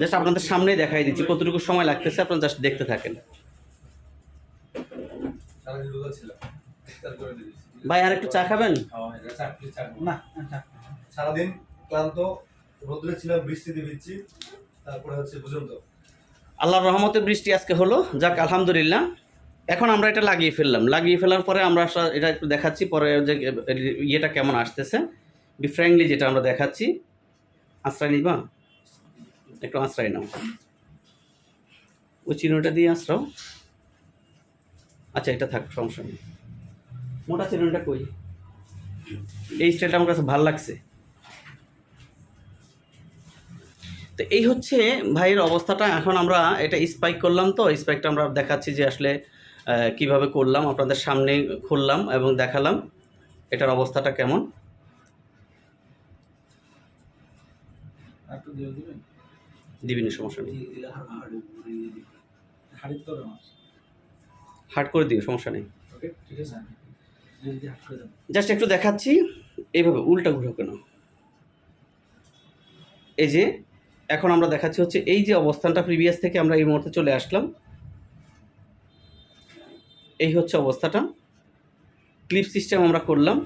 Just আপনাদের সামনেই দেখাই দিচ্ছি কতটুকু সময় লাগতেছে আপনারা জাস্ট দেখতে থাকেন। ভাই আর একটু চা খাবেন? হয়ে আপনি চা খান। না আচ্ছা সারাদিন ক্লান্ত রোদ্রে ছিলাম বৃষ্টিতে ভিজছি। তারপরে হচ্ছে বুঝুন তো। আল্লাহর রহমতে বৃষ্টি আজকে হলো। যাক আলহামদুলিল্লাহ। এখন আমরা এটা লাগিয়ে ফেললাম। লাগিয়ে ফেলার পরে আমরা এটা একটু দেখাচ্ছি। পরে যে ইয়েটা কেমন আসতেছে। ডিফারেন্টলি যেটা আমরা দেখাচ্ছি। আশ্রয় নিবা? একটু আশ্রয় নাও। ওই চিহ্নটা দিয়ে আশ্রাও আচ্ছা এটা থাক, সমস্যা নেই। মোটা চিহ্নটা কই? এই স্টাইলটা আমার কাছে ভালো লাগছে। তো এই হচ্ছে ভাইয়ের অবস্থাটা। এখন আমরা এটা স্পাইক করলাম তো স্পাইকটা আমরা দেখাচ্ছি যে আসলে কীভাবে করলাম, আপনাদের সামনে খুললাম এবং দেখালাম। এটার অবস্থাটা কেমন? দিবেন সমস্যা নেই। হার্ড করে দিও সমস্যা নেই। জাস্ট একটু দেখাচ্ছি এইভাবে উল্টা ঘুরো কেন? এই যে এখন আমরা দেখাচ্ছি হচ্ছে এই যে অবস্থানটা প্রিভিয়াস থেকে আমরা এই মুহূর্তে চলে আসলাম। এই হচ্ছে অবস্থাটা। ক্লিপ সিস্টেম আমরা করলাম।